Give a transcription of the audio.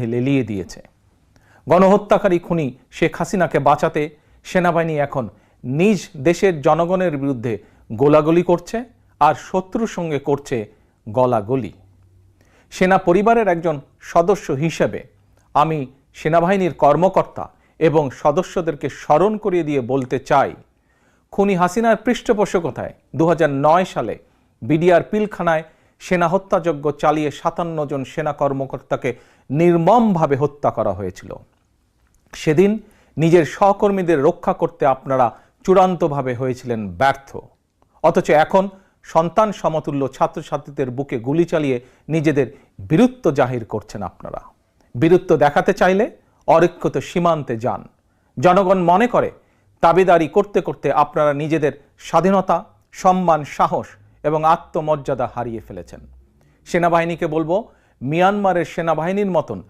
মধ্যে লেলিয়ে দিয়েছে। গণহত্যাকারী খুনি শেখ হাসিনাকে বাঁচাতে সেনাবাহিনী এখন নিজ দেশের জনগণের বিরুদ্ধে গোলাগুলি করছে আর শত্রুর সঙ্গে করছে গলাগলি। সেনা পরিবারের একজন সদস্য হিসেবে আমি সেনাবাহিনীর কর্মকর্তা এবং সদস্যদেরকে স্মরণ করিয়ে দিয়ে বলতে চাই, খুনি হাসিনার পৃষ্ঠপোষকতায় দু হাজার নয় সালে বিডিআর পিলখানায় সেনা হত্যাযজ্ঞ চালিয়ে সাতান্ন জন সেনা কর্মকর্তাকে নির্মমভাবে হত্যা করা হয়েছিল। সেদিন নিজের সহকর্মীদের রক্ষা করতে আপনারা চূড়ান্তভাবে হয়েছিলেন ব্যর্থ। অথচ এখন সন্তান সমতুল্য ছাত্রছাত্রীদের বুকে গুলি চালিয়ে নিজেদের বীরত্ব জাহির করছেন আপনারা। বীরত্ব দেখাতে চাইলে অরক্ষিত সীমান্তে যান। জনগণ মনে করে দাবিদারি করতে করতে আপনারা নিজেদের স্বাধীনতা, সম্মান, সাহস এবং আত্মমর্যাদা হারিয়ে ফেলেছেন। সেনাবাহিনীকে বলব মিয়ানমারের সেনাবাহিনীর মতন